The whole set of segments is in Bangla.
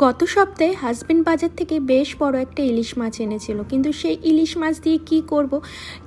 গত সপ্তাহে হাজবেন্ড বাজার থেকে বেশ বড় একটা ইলিশ মাছ এনেছিল। কিন্তু সেই ইলিশ মাছ দিয়ে কি করব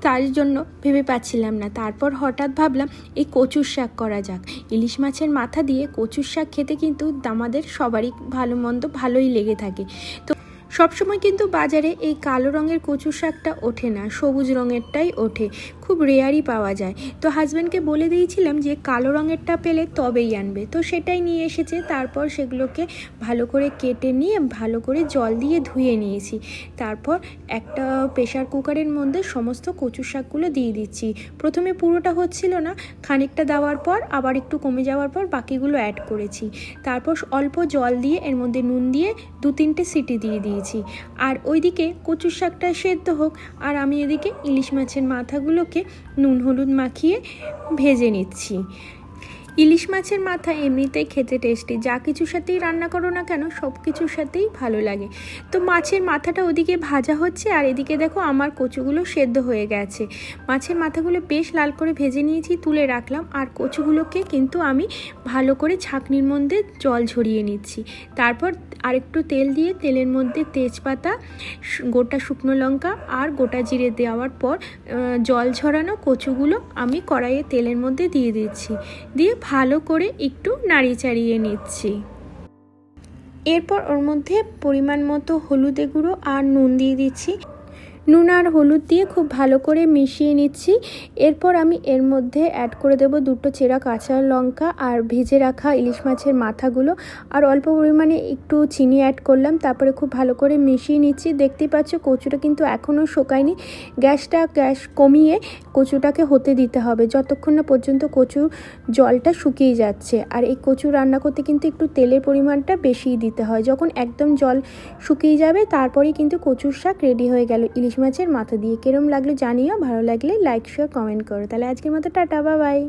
তার জন্য ভেবে পাচ্ছিলাম না। তারপর হঠাৎ ভাবলাম, এই কচুর শাক করা যাক। ইলিশ মাছের মাথা দিয়ে কচুর শাক খেতে কিন্তু আমাদের সবারই ভালো মন্দ ভালোই লেগে থাকে। তো সবসময় কিন্তু বাজারে এই কালো রঙের কচু শাকটা ওঠে না, সবুজ রঙেরটাই ওঠে। খুব রেয়ারই পাওয়া যায়। তো হাজব্যান্ডকে বলে দিয়েছিলাম যে, কালো রঙেরটা পেলে তবেই আনবে। তো সেটাই নিয়ে এসেছে। তারপর সেগুলোকে ভালো করে কেটে নিয়ে, ভালো করে জল দিয়ে ধুয়ে নিয়েছি। তারপর একটা প্রেশার কুকারের মধ্যে সমস্ত কচু শাকগুলো দিয়ে দিচ্ছি। প্রথমে পুরোটা হচ্ছিল না, খানিকটা দেওয়ার পর, আবার একটু কমে যাওয়ার পর বাকিগুলো অ্যাড করেছি। তারপর অল্প জল দিয়ে, এর মধ্যে নুন দিয়ে দু তিনটে সিটি দিয়ে দিয়েছি। আর ওইদিকে কচুর শাকটা সেদ্ধ হোক, আর আমি এদিকে ইলিশ মাছের মাথাগুলোকে নুন হলুদ মাখিয়ে ভেজে নিচ্ছি। ইলিশ মাছের মাথা এমনিতেই খেতে টেস্টি যা কিছুর সাথেই রান্না করো না কেন, সব কিছুর সাথেই ভালো লাগে। তো মাছের মাথাটা ওদিকে ভাজা হচ্ছে, আর এদিকে দেখো আমার কচুগুলো সেদ্ধ হয়ে গেছে। মাছের মাথাগুলো বেশ লাল করে ভেজে নিয়েছি, তুলে রাখলাম, আর কচুগুলোকে কিন্তু আমি ভালো করে ছাঁকনির মধ্যে জল ঝরিয়ে নিচ্ছি। তারপর আরেকটু তেল দিয়ে তেলের মধ্যে তেজপাতা গোটা শুকনো লঙ্কা, আর গোটা জিরে দেওয়ার পর জল ঝরানো কচুগুলো আমি কড়াইয়ে তেলের মধ্যে দিয়ে দিচ্ছি। দিয়ে ভালো করে একটু নাড়িয়ে চাড়িয়ে নিচ্ছি। এরপর ওর মধ্যে পরিমাণ মতো হলুদে গুঁড়ো আর নুন দিয়ে দিচ্ছি। নুন আর হলুদ দিয়ে খুব ভালো করে মিশিয়ে নিচ্ছি। এরপর আমি এর মধ্যে অ্যাড করে দেবো দুটো চেরা কাঁচা লঙ্কা আর ভেজে রাখা ইলিশ মাছের মাথাগুলো। আর অল্প পরিমাণে একটু চিনি অ্যাড করলাম, তারপরে খুব ভালো করে মিশিয়ে নিচ্ছি। দেখতেই পাচ্ছ কচুটা কিন্তু এখনও শোকায়নি। গ্যাসটা গ্যাস কমিয়ে কচুটাকে হতে দিতে হবে। যতক্ষণ না পর্যন্ত কচু জলটা শুকিয়ে যাচ্ছে। আর এই কচু রান্না করতে কিন্তু একটু তেলের পরিমাণটা বেশিই দিতে হয়। যখন একদম জল শুকিয়ে যাবে, তারপরেই কিন্তু কচুর শাক রেডি হয়ে গেল। ইলিশ মাছের মাথা দিয়ে। কেরম লাগল জানিও, ভালো লাগলে লাইক শেয়ার কমেন্ট করো। তাহলে আজকের মতো টাটা বা বাই